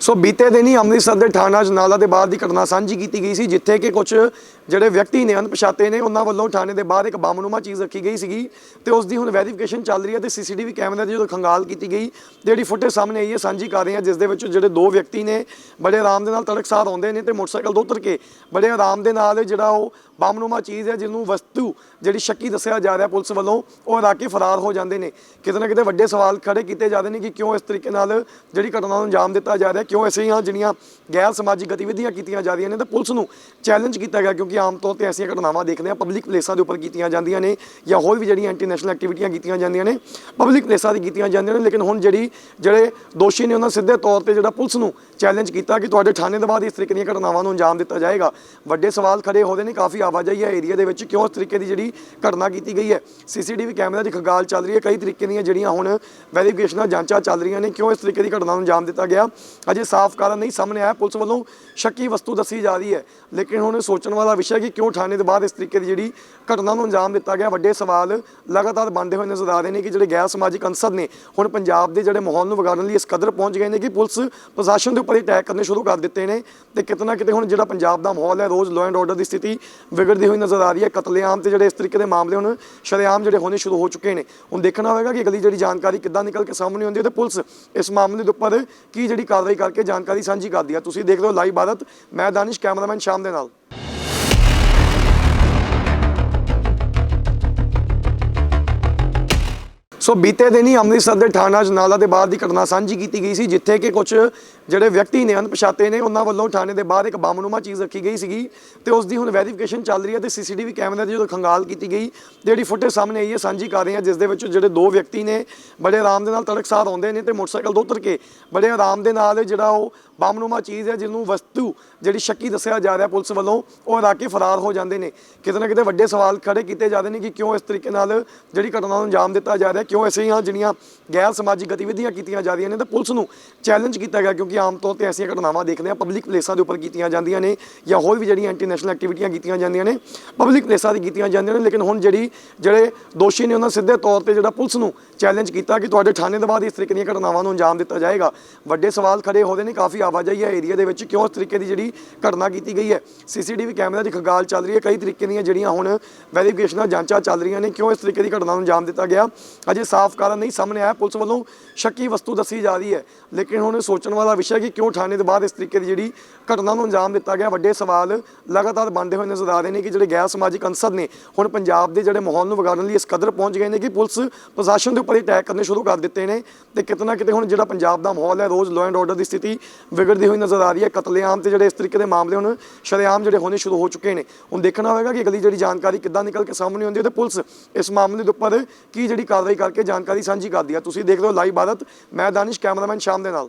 ਸੋ ਬੀਤੇ ਦਿਨ ਹੀ ਅੰਮ੍ਰਿਤਸਰ ਦੇ ਥਾਣਾ ਜਨਾਲਾ ਦੇ ਬਾਹਰ ਦੀ ਘਟਨਾ ਸਾਂਝੀ ਕੀਤੀ ਗਈ ਸੀ, ਜਿੱਥੇ ਕਿ ਕੁਝ ਜਿਹੜੇ ਵਿਅਕਤੀ ਨੇ, ਅਣਪਛਾਤੇ ਨੇ, ਉਹਨਾਂ ਵੱਲੋਂ ਥਾਣੇ ਦੇ ਬਾਹਰ ਇੱਕ ਬੰਬਨੁਮਾ ਚੀਜ਼ ਰੱਖੀ ਗਈ ਸੀਗੀ ਤੇ ਉਸ ਦੀ ਹੁਣ ਵੈਰੀਫਿਕੇਸ਼ਨ ਚੱਲ ਰਹੀ ਹੈ ਤੇ ਸੀਸੀਟੀਵੀ ਕੈਮਰੇ ਦੀ ਜਦੋਂ ਖੰਗਾਲ ਕੀਤੀ ਗਈ ਤੇ ਜਿਹੜੀ ਫੁਟੇਜ ਸਾਹਮਣੇ ਆਈ ਹੈ, ਸਾਂਝੀ ਕਰ ਰਹੇ ਹਾਂ, ਜਿਸ ਦੇ ਵਿੱਚ ਜਿਹੜੇ ਦੋ ਵਿਅਕਤੀ ਨੇ ਬੜੇ ਆਰਾਮ ਦੇ ਨਾਲ ਤੜਕਸਾਰ ਆਉਂਦੇ ਨੇ ਤੇ ਮੋਟਰਸਾਈਕਲ ਤੋਂ ਉਤਰ ਕੇ ਬੜੇ ਆਰਾਮ ਦੇ ਨਾਲ ਜਿਹੜਾ ਉਹ ਬੰਬਨੁਮਾ ਚੀਜ਼ ਹੈ, ਜਿਹਨੂੰ ਵਸਤੂ ਜਿਹੜੀ ਸ਼ੱਕੀ ਦੱਸਿਆ ਜਾ ਰਿਹਾ ਪੁਲਿਸ ਵੱਲੋਂ, ਉਹ ਰੱਖ ਕੇ ਫਰਾਰ ਹੋ ਜਾਂਦੇ ਨੇ। ਕਿਤੇ ਨਾ ਕਿਤੇ ਵੱਡੇ ਸਵਾਲ ਖੜੇ ਕੀਤੇ ਜਾਂਦੇ ਨੇ ਕਿ ਕਿਉਂ ਇਸ ਤਰੀਕੇ ਨਾਲ ਜਿਹੜੀ ਘਟਨਾ ਨੂੰ ਅੰਜਾਮ ਦਿੱਤਾ ਜਾ ਰਿਹਾ ਕਿਉਂ ਐਸੀਆਂ ਜਿਹੜੀਆਂ ਗੈਰ ਸਮਾਜਿਕ ਗਤੀਵਿਧੀਆਂ ਕੀਤੀਆਂ ਜਾ ਰਹੀਆਂ ਨੇ ਤਾਂ ਪੁਲਿਸ ਨੂੰ ਚੈਲੰਜ ਕੀਤਾ ਗਿਆ ਕਿਉਂਕਿ ਆਮ ਤੌਰ ਤੇ ਐਸੀਆਂ ਘਟਨਾਵਾਂ ਦੇਖਦੇ ਆ ਪਬਲਿਕ ਪਲੇਸਾਂ ਦੇ ਉੱਪਰ ਕੀਤੀਆਂ ਜਾਂਦੀਆਂ ਨੇ ਜਾਂ ਹੋਰ ਵੀ ਜਿਹੜੀਆਂ ਐਂਟੀ ਨੈਸ਼ਨਲ ਐਕਟੀਵਿਟੀਆਂ ਕੀਤੀਆਂ ਜਾਂਦੀਆਂ ਨੇ ਪਬਲਿਕ ਪਲੇਸਾਂ ਦੀ ਕੀਤੀਆਂ ਜਾਂਦੀਆਂ ਨੇ, ਲੇਕਿਨ ਹੁਣ ਜਿਹੜੀ, ਜਿਹੜੇ ਦੋਸ਼ੀ ਨੇ ਉਹਨਾਂ ਸਿੱਧੇ ਤੌਰ ਤੇ ਜਿਹੜਾ ਪੁਲਿਸ ਨੂੰ ਚੈਲੰਜ ਕੀਤਾ ਕਿ ਤੁਹਾਡੇ ਥਾਣੇ ਦੇ ਬਾਅਦ ਇਸ ਤਰੀਕੇ ਦੀਆਂ ਘਟਨਾਵਾਂ ਨੂੰ ਅੰਜਾਮ ਦਿੱਤਾ ਜਾਏਗਾ। ਵੱਡੇ ਸਵਾਲ ਖੜੇ ਹੋ ਰਹੇ ਨੇ, ਕਾਫੀ ਆਵਾਜਾਈ ਹੈ ਏਰੀਆ ਦੇ ਵਿੱਚ, ਕਿਉਂ ਇਸ ਤਰੀਕੇ ਦੀ ਜਿਹੜੀ ਘਟਨਾ ਕੀਤੀ ਗਈ ਹੈ? ਸੀਸੀਟੀਵੀ ਕੈਮਰਾ ਦੀ ਖੰਗਾਲ ਚੱਲ ਰਹੀ ਹੈ, ਕਈ ਤਰੀਕੇ ਦੀਆਂ ਜਿਹੜੀਆਂ ਹੁਣ ਵੈਰੀਫਿਕੇਸ਼ਨਾਂ ਜਾਂਚਾਂ ਚੱਲ ਰਹੀਆਂ ਨੇ, ਕਿਉਂ ਇਸ ਤਰੀਕੇ ਦੀ ਘਟਨਾ ਨੂੰ ਅੰਜਾਮ ਦਿੱਤਾ ਗਿਆ? ਅਜੇ ਸਾਫ਼ ਕਾਰਨ ਨਹੀਂ ਸਾਹਮਣੇ ਆਇਆ। ਪੁਲਿਸ ਵੱਲੋਂ ਸ਼ੱਕੀ ਵਸਤੂ ਦੱਸੀ ਜਾ ਰਹੀ ਹੈ। ਲੇਕਿਨ ਹੁਣ ਸੋਚਣ ਵਾਲਾ ਵਿਸ਼ਾ ਹੈ ਕਿ ਕਿਉਂ ਥਾਣੇ ਦੇ ਬਾਅਦ ਇਸ ਤਰੀਕੇ ਦੀ ਜਿਹੜੀ ਘਟਨਾ ਨੂੰ ਅੰਜਾਮ ਦਿੱਤਾ ਗਿਆ, ਵੱਡੇ ਸਵਾਲ ਲਗਾਤਾਰ ਬਣਦੇ ਹੋਏ ਨਜ਼ਰ ਆ ਰਹੇ ਨੇ ਕਿ ਜਿਹੜੇ ਗੈਰ ਸਮਾਜਿਕ ਅੰਸਰ ਨੇ, ਹੁਣ ਪੰਜਾਬ ਦੇ ਜਿਹੜੇ ਮਾਹੌਲ ਨੂੰ ਵਿਗਾੜਨ ਲਈ ਇਸ ਕਦਰ ਪਹੁੰਚ ਗਏ ਨੇ ਕਿ ਪੁਲਿਸ ਪ੍ਰਸ਼ਾਸਨ ਦੇ ਉੱਪਰ ਹੀ ਅਟੈਕ ਕਰਨੇ ਸ਼ੁਰੂ ਕਰ ਦਿੱਤੇ ਨੇ ਤੇ ਕਿਤੇ ਨਾ ਕਿਤੇ ਹੁਣ ਜਿਹੜਾ ਪੰਜਾਬ ਦਾ ਮਾਹੌਲ ਹੈ, ਰੋਜ਼ ਲਾਅ ਐਂਡ ਆਰਡਰ ਦੀ ਸਥਿਤੀ ਵਿਗੜਦੀ ਹੋਈ ਨਜ਼ਰ ਆ ਰਹੀ ਹੈ। ਕਤਲੇਆਮ ਤੇ ਜਿਹੜੇ ਇਸ ਤਰੀਕੇ ਦੇ ਮਾਮਲੇ ਹੁਣ ਸ਼ਰੇਆਮ ਜਿਹੜੇ ਹੋਣੇ ਸ਼ੁਰੂ ਹੋ ਚੁੱਕੇ ਨੇ। ਹੁਣ ਦੇਖਣਾ ਹੋਵੇਗਾ ਕਿ ਅਗਲੀ ਜਿਹੜੀ ਜਾਣਕਾਰੀ ਕਿੱਦਾਂ ਨਿਕਲ ਕੇ ਸਾਹਮਣੇ ਆਉਂਦੀ ਹੈ ਤੇ ਪੁਲਿਸ ਇਸ ਮਾਮਲੇ ਦੇ ਉੱਪਰ ਕੀ ਜਿਹੜੀ ਕਾਰਵਾਈ ਕਰ ਕਰਕੇ ਜਾਣਕਾਰੀ ਸਾਂਝੀ ਕਰਦੀ ਹੈ ਤੁਸੀਂ ਦੇਖ ਰਹੇ ਹੋ ਲਾਈਵ ਭਾਰਤ ਮੈਂ ਦਾਨਿਸ਼, ਕੈਮਰਾਮੈਨ ਸ਼ਾਮ ਦੇ ਨਾਲ। ਸੋ ਬੀਤੇ ਦਿਨ ਹੀ ਅੰਮ੍ਰਿਤਸਰ ਦੇ ਥਾਣਾ ਜਨਾਲਾ ਦੇ ਬਾਹਰ ਦੀ ਘਟਨਾ ਸਾਂਝੀ ਕੀਤੀ ਗਈ ਸੀ, ਜਿੱਥੇ ਕਿ ਕੁਝ ਜਿਹੜੇ ਵਿਅਕਤੀ ਨੇ, ਅਣਪਛਾਤੇ ਨੇ, ਉਹਨਾਂ ਵੱਲੋਂ ਥਾਣੇ ਦੇ ਬਾਹਰ ਇੱਕ ਬੰਬਨੁਮਾ ਚੀਜ਼ ਰੱਖੀ ਗਈ ਸੀਗੀ ਤੇ ਉਸ ਦੀ ਹੁਣ ਵੈਰੀਫਿਕੇਸ਼ਨ ਚੱਲ ਰਹੀ ਹੈ ਤੇ ਸੀਸੀਟੀਵੀ ਕੈਮਰੇ ਦੀ ਜਦੋਂ ਖੰਗਾਲ ਕੀਤੀ ਗਈ, ਜਿਹੜੀ ਫੁਟੇਜ ਸਾਹਮਣੇ ਆਈ ਹੈ, ਸਾਂਝੀ ਕਰ ਰਹੇ ਹਾਂ, ਜਿਸ ਦੇ ਵਿੱਚ ਜਿਹੜੇ ਦੋ ਵਿਅਕਤੀ ਨੇ ਬੜੇ ਆਰਾਮ ਦੇ ਨਾਲ ਤੜਕਸਾਰ ਆਉਂਦੇ ਨੇ ਤੇ ਮੋਟਰਸਾਈਕਲ ਤੋਂ ਉਤਰ ਕੇ ਬੜੇ ਆਰਾਮ ਦੇ ਨਾਲ ਜਿਹੜਾ ਉਹ ਬੰਬਨੁਮਾ ਚੀਜ਼ ਹੈ, ਜਿਹਨੂੰ ਵਸਤੂ ਜਿਹੜੀ ਸ਼ੱਕੀ ਦੱਸਿਆ ਜਾ ਰਿਹਾ ਪੁਲਿਸ ਵੱਲੋਂ, ਉਹ ਰੱਖ ਕੇ ਫਰਾਰ ਹੋ ਜਾਂਦੇ ਨੇ। ਕਿਤੇ ਨਾ ਕਿਤੇ ਵੱਡੇ ਸਵਾਲ ਖੜੇ ਕੀਤੇ ਜਾਂਦੇ ਨੇ ਕਿ ਕਿਉਂ ਇਸ ਤਰੀਕੇ ਨਾਲ ਜਿਹੜੀ ਘਟਨਾ ਨੂੰ ਅੰਜਾਮ ਦਿੱਤਾ ਜਾ ਰਿਹਾ ਕਿਉਂ ਐਸੀਆਂ ਜਿਹੜੀਆਂ ਗੈਰ ਸਮਾਜਿਕ ਗਤੀਵਿਧੀਆਂ ਕੀਤੀਆਂ ਜਾ ਰਹੀਆਂ ਨੇ ਤਾਂ ਪੁਲਿਸ ਨੂੰ ਚੈਲੰਜ ਕੀਤਾ ਗਿਆ ਕਿਉਂਕਿ ਆਮ ਤੌਰ ਤੇ ਐਸੀਆਂ ਘਟਨਾਵਾਂ ਦੇਖਦੇ ਆ ਪਬਲਿਕ ਪਲੇਸਾਂ ਦੇ ਉੱਪਰ ਕੀਤੀਆਂ ਜਾਂਦੀਆਂ ਨੇ ਜਾਂ ਹੋਰ ਵੀ ਜਿਹੜੀਆਂ ਐਂਟੀ ਐਕਟੀਵਿਟੀਆਂ ਕੀਤੀਆਂ ਜਾਂਦੀਆਂ ਨੇ ਪਬਲਿਕ ਪਲੇਸਾਂ 'ਤੇ ਕੀਤੀਆਂ ਜਾਂਦੀਆਂ ਨੇ, ਲੇਕਿਨ ਹੁਣ ਜਿਹੜੀ, ਜਿਹੜੇ ਦੋਸ਼ੀ ਨੇ ਉਹਨਾਂ ਸਿੱਧੇ ਤੌਰ ਤੇ ਜਿਹੜਾ ਪੁਲਿਸ ਨੂੰ ਚੈਲੰਜ ਕੀਤਾ ਕਿ ਤੁਹਾਡੇ ਥਾਣੇ ਦੇ ਬਾਅਦ ਇਸ ਤਰੀਕੇ ਦੀਆਂ ਘਟਨਾਵਾਂ ਨੂੰ ਅੰਜਾਮ ਦਿੱਤਾ ਜਾਏਗਾ। ਵੱਡੇ ਸਵਾਲ ਖੜੇ ਹੋ ਰਹੇ ਨੇ, ਕਾਫੀ ਆਵਾਜਾਈ ਹੈ ਏਰੀਆ ਦੇ ਵਿੱਚ, ਕਿਉਂ ਇਸ ਤਰੀਕੇ ਦੀ ਜਿਹੜੀ ਘਟਨਾ ਕੀਤੀ ਗਈ ਹੈ? ਸੀਸੀਟੀਵੀ ਕੈਮਰਾ ਦੀ ਖਗਾਲ ਚੱਲ ਰਹੀ ਹੈ, ਕਈ ਤਰੀਕੇ ਦੀਆਂ ਜਿਹੜੀਆਂ ਹੁਣ ਵੈਰੀਫਿਕੇਸ਼ਨਾਂ ਜਾਂਚਾਂ ਚੱਲ ਰਹੀਆਂ ਨੇ, ਕਿਉਂ ਇਸ ਤਰੀਕੇ ਦੀ ਘਟਨਾ ਨੂੰ ਅੰਜਾਮ ਦਿੱਤਾ ਗਿਆ? ਅਜੇ ਸਾਫ਼ ਕਾਰਨ ਨਹੀਂ ਸਾਹਮਣੇ ਆਇਆ। ਪੁਲਿਸ ਵੱਲੋਂ ਸ਼ੱਕੀ ਵਸਤੂ ਦੱਸੀ ਜਾ ਰਹੀ ਹੈ। ਲੇਕਿਨ ਹੁਣ ਸੋਚਣ ਵਾਲਾ ਵਿਸ਼ਾ ਹੈ ਕਿ ਕਿਉਂ ਥਾਣੇ ਦੇ ਬਾਅਦ ਇਸ ਤਰੀਕੇ ਦੀ ਜਿਹੜੀ ਘਟਨਾ ਨੂੰ ਅੰਜਾਮ ਦਿੱਤਾ ਗਿਆ, ਵੱਡੇ ਸਵਾਲ ਲਗਾਤਾਰ ਬਣਦੇ ਹੋਏ ਨਜ਼ਰ ਆ ਰਹੇ ਨੇ ਕਿ ਜਿਹੜੇ ਗੈਰ ਸਮਾਜਿਕ ਅੰਸਰ ਨੇ, ਹੁਣ ਪੰਜਾਬ ਦੇ ਜਿਹੜੇ ਮਾਹੌਲ ਨੂੰ ਵਿਗਾੜਨ ਲਈ ਇਸ ਕਦਰ ਪਹੁੰਚ ਗਏ ਨੇ ਕਿ ਪੁਲਿਸ ਪ੍ਰਸ਼ਾਸਨ ਦੇ ਉੱਪਰ ਹੀ ਅਟੈਕ ਕਰਨੇ ਸ਼ੁਰੂ ਕਰ ਦਿੱਤੇ ਨੇ ਤੇ ਕਿਤੇ ਨਾ ਕਿਤੇ ਹੁਣ ਜਿਹੜਾ ਪੰਜਾਬ ਦਾ ਮਾਹੌਲ ਹੈ, ਰੋਜ਼ ਲਾਅ ਐਂਡ ਆਰਡਰ ਦੀ ਸਥਿਤੀ ਵਿਗੜਦੀ ਹੋਈ ਨਜ਼ਰ ਆ ਰਹੀ ਹੈ। ਕਤਲੇਆਮ ਤੇ ਜਿਹੜੇ ਇਸ ਤਰੀਕੇ ਦੇ ਮਾਮਲੇ ਹੁਣ ਸ਼ਰੇਆਮ ਜਿਹੜੇ ਹੋਣੇ ਸ਼ੁਰੂ ਹੋ ਚੁੱਕੇ ਨੇ। ਹੁਣ ਦੇਖਣਾ ਹੋਵੇਗਾ ਕਿ ਅਗਲੀ ਜਿਹੜੀ ਜਾਣਕਾਰੀ ਕਿੱਦਾਂ ਨਿਕਲ ਕੇ ਸਾਹਮਣੇ ਆਉਂਦੀ ਹੈ ਤੇ ਪੁਲਿਸ ਇਸ ਮਾਮਲੇ ਦੇ ਉੱਪਰ ਕੀ ਜਿਹੜੀ ਕਾਰਵਾਈ ਕਰ ਕਰਕੇ ਜਾਣਕਾਰੀ ਸਾਂਝੀ ਕਰਦੀ ਹੈ ਤੁਸੀਂ ਦੇਖ ਰਹੇ ਹੋ ਲਾਈਵ ਭਾਰਤ ਮੈਂ ਦਾਨਿਸ਼, ਕੈਮਰਾਮੈਨ ਸ਼ਾਮ ਦੇ ਨਾਲ।